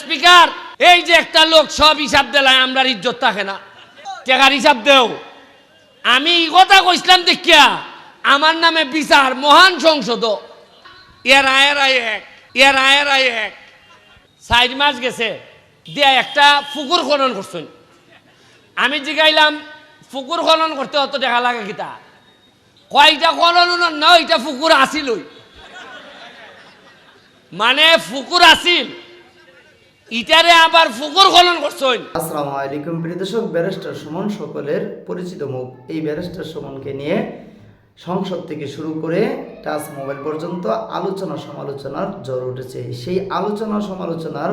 Speaker, এই যে একটা লোক সব হিসাব দিলায় আমরা ইজ্জত থাকে না। টেকার হিসাব দেও। আমি কথা কইছিলাম দেখিয়া, আমার নামে বিচার, মহান সংসদ এর আয়ের আয় এক, এর আয়ের আয় এক। চার মাস গেছে, দিয়া একটা পুকুর খনন করছেন। আমি জিগাইলাম পুকুর খনন করতে অত দেখা লাগে কিতা? কয়টা খনন না এটা পুকুর আসিলই। মানে ফুকুর আসিল ইটারে আবার ফুকুর খনন করছেন। আসসালামু আলাইকুম প্রিয় দর্শক ব্যারিস্টার সুমন সকলের পরিচিত মুখ। এই ব্যারিস্টার সুমনকে নিয়ে সংসদ থেকে শুরু করে টাচ মোবাইল পর্যন্ত আলোচনা সমালোচনার জ্বর উঠেছে। সেই আলোচনা সমালোচনার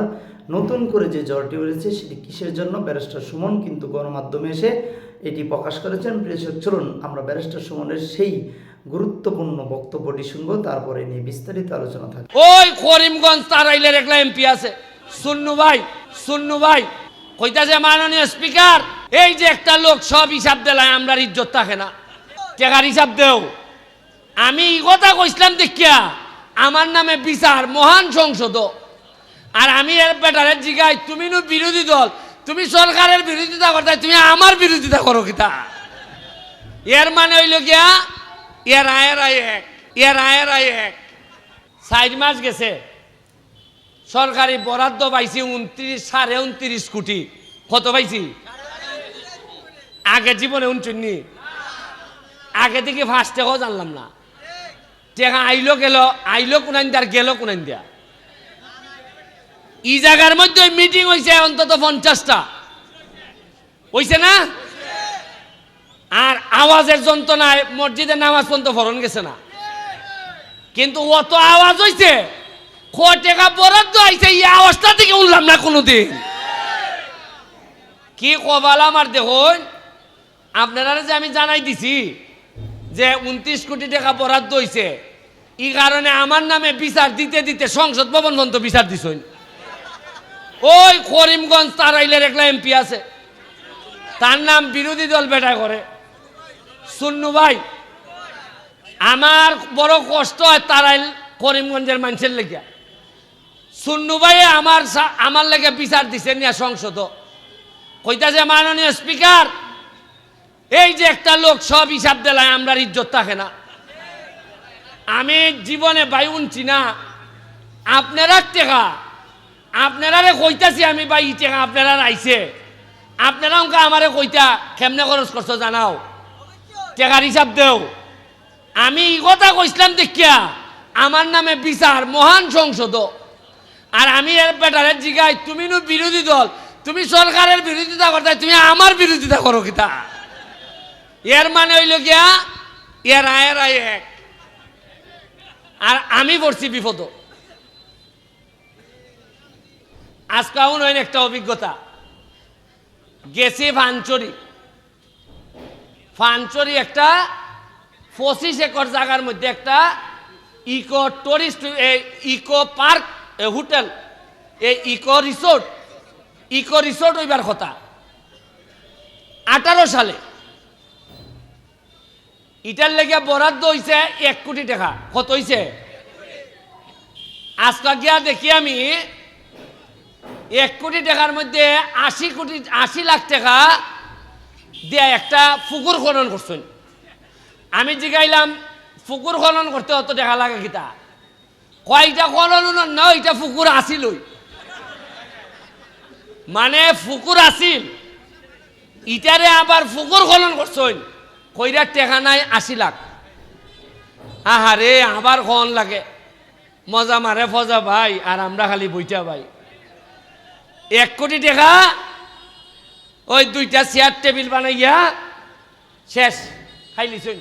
নতুন করে যে জ্বরটি উঠেছে সেটি কিসের জন্য? ব্যারিস্টার সুমন কিন্তু গণমাধ্যমে এসে এটি প্রকাশ করেছেন। প্রিয় দর্শক, চলুন আমরা ব্যারিস্টার সুমনের সেই গুরুত্বপূর্ণ বক্তব্যটি শুনব তারপরে নিয়ে বিস্তারিত আলোচনা থাকবে। ওই করিমগঞ্জ তারাইলের একলা এমপি আছে। সুন্নু ভাই সুন্নু ভাই। কইতাছে মাননীয় স্পিকার, এই যে একটা লোক সব হিসাব দিলায় আমরা ইজ্জত থাকে না। টেকার হিসাব দেও। আমি কথা কইছিলাম দেখিয়া, আমার নামে বিচার, মহান সংসদ আর আমি এর বেটারে জিগাই, তুমি নু বিরোধী দল, তুমি সরকারের বিরোধিতা করতে, তুমি আমার বিরোধিতা করো কিতা? এর মানে হইল গিয়া, এর আয়ের আয় এক, এর আয়ের আয় এক। চার মাস গেছে। সরকারি বরাদ্দ পাইছি উনত্রিশ, সাড়ে উনত্রিশ কোটি। কত পাইছি? আগে জীবনে উনচুন্নি আগে থেকে ফার্স্ট টেকাও জানলাম না। টেকা আইলো গেল, আইলো কোনাইন আর গেল কোনাইন দিয়া। ই জায়গার মধ্যে মিটিং হয়েছে অন্তত পঞ্চাশটা। হইছে না? আর আওয়াজের যন্ত্রণায় মসজিদে নামাজ পর্যন্ত ফরন গেছে না। কিন্তু অত আওয়াজ হইছে। ক টাকা বরাদ্দ আইছে, এই আওয়াজটা থেকে উঠলাম না কোনোদিন। কি কবাল আমার দেখুন আপনারা যে আমি জানাই দিছি যে উনত্রিশ কোটি টাকা বরাদ্দ হইছে এই কারণে আমার নামে বিচার দিতে দিতে সংসদ ভবন পর্যন্ত বিচার দিছইন ওই করিমগঞ্জ তারাইলের একলা এমপি আছে। তার নাম বিরোধী দল বেটা করে। সুন্নু ভাই, আমার বড় কষ্ট হয় তারাইল করিমগঞ্জের মানুষের লেগে সুন্নু ভাই আমার আমার লেগে বিচার দিছে, নিয়া সংসদ কইতাছে মাননীয় স্পিকার, এই যে একটা লোক সব হিসাব দিলায় আমরা ইজ্জত থাকে না। আমি জীবনে বাই উনছি না। আপনারা টেকা আপনারা কইতাছি আমি ভাই ই টেকা আপনারা আইছে। আপনারা অঙ্কা আমারে কইতা, কেমনে খরচ করছ জানাও। টেকার হিসাব দেও। আমি এই কথা কইছিলাম দেখিয়া, আমার নামে বিচার মহান সংসদ আর আমি এর বেটারে জিগাই, তুমি নু বিরোধী দল, তুমি সরকারের বিরোধিতা করতে, তুমি আমার বিরোধিতা করো কিতা? এর মানে হইল গিয়া, এর আয়ের আয় এক। আর আমি পড়ছি বিপদ। আজকে এমন হইন একটা অভিজ্ঞতা। গেছি ফানচরি। ফানচরি একটা পঁচিশ একর জায়গার মধ্যে একটা eco tourist eco park hotel এই ইকো রিসোর্ট। ইকো রিসোর্ট হইবার কথা। আঠারো সালে। ইটার লেগে বরাদ্দ হইছে এক কোটি টাকা। কত হইছে? আজকা গিয়া দেখি আমি, এক কোটি টাকার মধ্যে আশি কোটি, আশি লাখ টাকা দিয়ে একটা পুকুর খনন করছেন। আমি জিগাইলাম পুকুর খনন করতে অত টাকা লাগে কিতা? কয়টা খনন না এটা পুকুর আসিলই। মানে পুকুর আসিল, ইটারে আবার পুকুর খনন করছেন কইরা টেকা নাই আশি লাখ আহারে, আবার খন লাগে। মজা মারে ফজা ভাই, আর আমরা খালি বইটা ভাই। এক কোটি টাকা, ওই দুইটা চেয়ার টেবিল বানাইয়া শেষ খাইলিছুন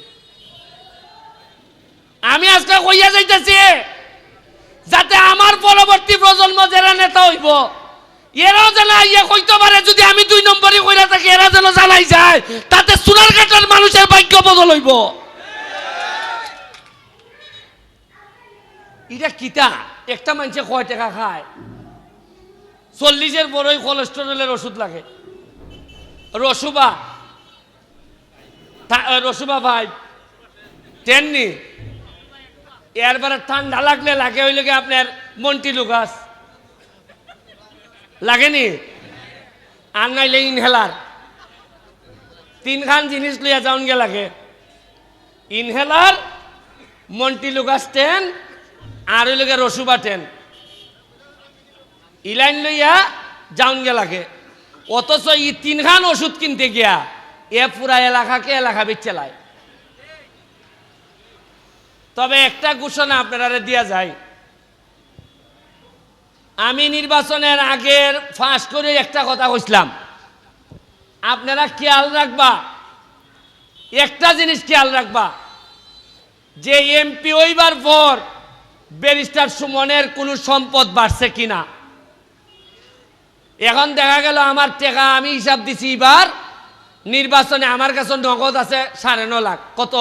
আমি আজকে কইয়া যাইতেছি যাতে আমার পরবর্তী প্রজন্ম যারা নেতা হইব, এরাও যেন ইয়ে কইতে পারে, যদি আমি দুই নম্বরই কইরা থাকি, এরা যেন জানাই যায়, তাতে সোনার কাটার মানুষের ভাগ্য বদল হইব। এটা কিতা? একটা মানুষে কয় টাকা খায়। চল্লিশের বড়ই কোলেস্টেরলের ওষুধ লাগে। রসুবা। রসুবা ভাই টেননি এরবারে ঠান্ডা লাগলে লাগে হইলে কি আপনার মন্টি লুকাস লাগেনি? আর নাইলে ইনহেলার। তিনখান জিনিস লইয়া যাওন গে লাগে। ইনহেলার মন্টিলুকা স্ট্যান্ড আর ওই লোকে রসুবা টেন ইলাইন লইয়া যাওন গে লাগে। অথচ ই তিনখান ওষুধ কিনতে গিয়া, এ পুরা এলাকাকে এলাকা বেচেলায় তবে একটা ঘোষণা আপনারা দিয়া যায়। আমি নির্বাচনের আগের ফাঁস করে একটা কথা কইছিলাম। আপনারা খেয়াল রাখবা, একটা জিনিস খেয়াল রাখবা, যে এমপি হইবার পর ব্যারিস্টার সুমনের কোনো সম্পদ বাড়ছে কিনা। এখন দেখা গেল আমার টাকা আমি হিসাব দিছি এবার, নির্বাচনে আমার কাছে নগদ আছে সাড়ে ন লাখ। কত?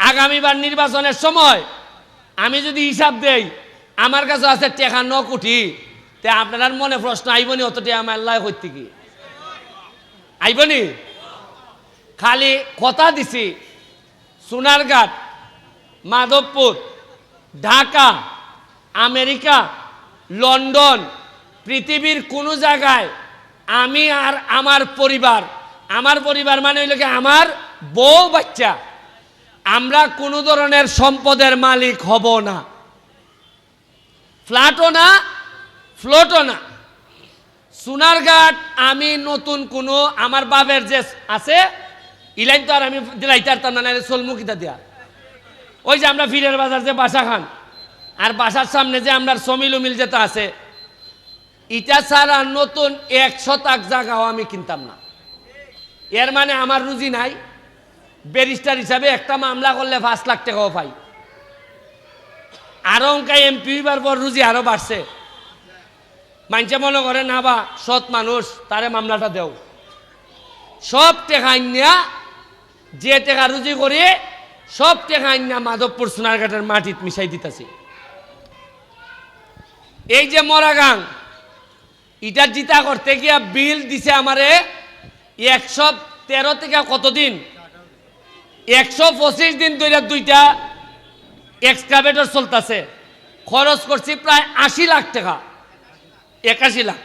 আগামীবার নির্বাচনের সময় আমি যদি হিসাব দেই, আমার কাছে আছে টেকা ন কোটি। তে আপনার মনে প্রশ্ন আইবনি অতটি আমার লাই হইতে কি? আইবনি খালি কথা দিছি সোনারঘাট মাধবপুর, ঢাকা, আমেরিকা, লন্ডন, পৃথিবীর কোনো জায়গায় আমি আর আমার পরিবার আমার পরিবার মানে হইল কি আমার বউ বাচ্চা। আমরা কোনো ধরনের সম্পদের মালিক হব না। ফ্ল্যাটও না, ফ্লোটও না। সোনারঘাট আমি নতুন কোনো, আমার বাবের যে আছে, ইলাইন তো আর আমি দিলাইতে পারতাম না সোলমুখিতা দিয়া। ওই যে আমরা ফিরের বাজার যে বাসা খান, আর বাসার সামনে যে আমরা সমিল উমিল যেটা আছে, ইটা ছাড়া নতুন এক শতাক জায়গাও আমি কিনতাম না। এর মানে আমার রুজি নাই। ব্যারিস্টার হিসাবে একটা মামলা করলে পাঁচ লাখ টাকাও পাই। আরও অঙ্কায় এমপি হইবার পর রুজি আরও বাড়ছে। মানছে মনে করে, না বা, সৎ মানুষ, তারে মামলাটা দেও। সব টেকা আইনিয়া যে টেকা রুজি করে, সব টেকা আইনিয়া মাধবপুর সোনারঘাটের মাটিত মিশাই দিতেছি। এই যে মরাগাং ইটা জিতা করতে গিয়া বিল দিছে আমারে একশো তেরো থেকে কতদিন? একশো পঁচিশ দিন ধরে দুইটা এক্সকাভেটর চলতেছে। খরচ করছি প্রায় আশি লাখ টাকা। একাশি লাখ।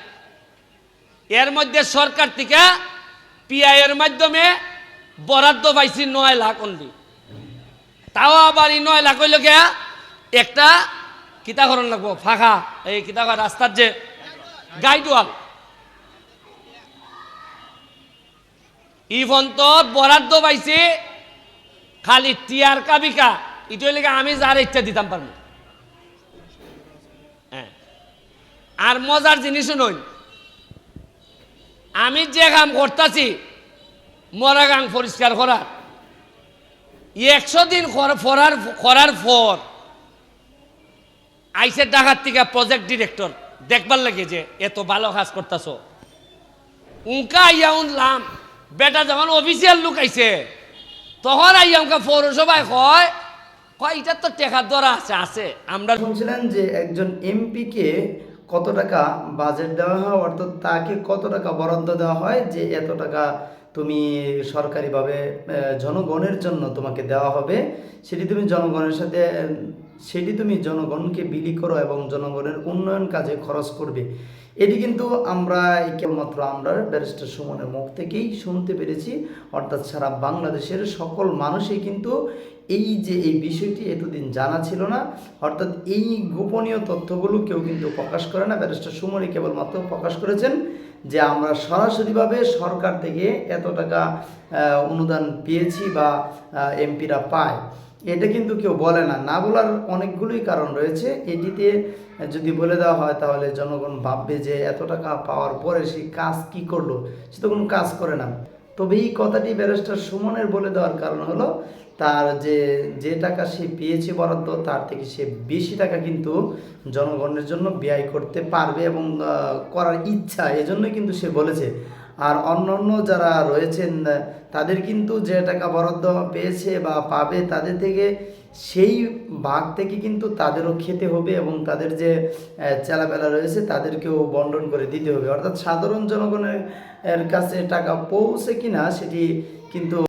এর মধ্যে সরকার থেকে পিআই এর মাধ্যমে বরাদ্দ পাইছি নয় লাখ অনলি তাও আবার এই নয় লাখ হইল গিয়া একটা কিতাকরণ লাগবো, ফাঁকা। এই কিতাকর রাস্তার যে গাইড ওয়াল ইভন তো বরাদ্দ পাইছি খালি টিয়ার কাবিকা এটা হইলে আমি যার ইচ্ছা দিতাম পারব। হ্যাঁ। আর মজার জিনিস নই আমি যে কাম করতেছি, মরা গাং পরিষ্কার করার একশো দিন কর- করার করার পর আইসে ঢাকার থেকে প্রজেক্ট ডিরেক্টর দেখবার লাগে যে এত ভালো কাজ করতেছ। উনকা আইয়া উনলাম বেটা যখন অফিসিয়াল লোক আইছে তখন আই আমাকে পৌরসভায় কয় কয়, এটা তো টেকার দরা আছে আছে। আমরা শুনছিলেন যে একজন এমপিকে কত টাকা বাজেট দেওয়া হয়, অর্থাৎ তাকে কত টাকা বরাদ্দ দেওয়া হয়, যে এত টাকা তুমি সরকারিভাবে জনগণের জন্য তোমাকে দেওয়া হবে। সেটি তুমি জনগণের সাথে সেটি তুমি জনগণকে বিলি করো এবং জনগণের উন্নয়ন কাজে খরচ করবে। এটি কিন্তু আমরা কেবলমাত্র আমরা ব্যারিস্টার সুমনের মুখ থেকেই শুনতে পেরেছি। অর্থাৎ সারা বাংলাদেশের সকল মানুষই কিন্তু এই যে এই বিষয়টি এতদিন জানা ছিল না, অর্থাৎ এই গোপনীয় তথ্যগুলো কেউ কিন্তু প্রকাশ করে না। ব্যারিস্টার সুমনই কেবলমাত্র প্রকাশ করেছেন। যে আমরা সরাসরিভাবে সরকার থেকে এত টাকা অনুদান পেয়েছি বা এমপিরা পায়। এটা কিন্তু কেউ বলে না। না বলার অনেকগুলোই কারণ রয়েছে। এটিতে যদি বলে দেওয়া হয় তাহলে জনগণ ভাববে যে এত টাকা পাওয়ার পরে সে কাজ কি করল? সে তো কোনো কাজ করে না। তবে এই কথাটি ব্যারিস্টার সুমনের বলে দেওয়ার কারণ হলো তার যে যে টাকা সে পেয়েছে বরাদ্দ, তার থেকে সে বেশি টাকা কিন্তু জনগণের জন্য ব্যয় করতে পারবে এবং করার ইচ্ছা, এজন্যই কিন্তু সে বলেছে। আর অন্য অন্য যারা রয়েছেন, তাদের কিন্তু যে টাকা বরাদ্দ পেয়েছে বা পাবে, তাদের থেকে সেই ভাগ থেকে কিন্তু তাদেরও খেতে হবে এবং তাদের যে চেলাপেলা রয়েছে, তাদেরকেও বন্টন করে দিতে হবে। অর্থাৎ সাধারণ জনগণের কাছে টাকা পৌঁছে কিনা, সেটি কিন্তু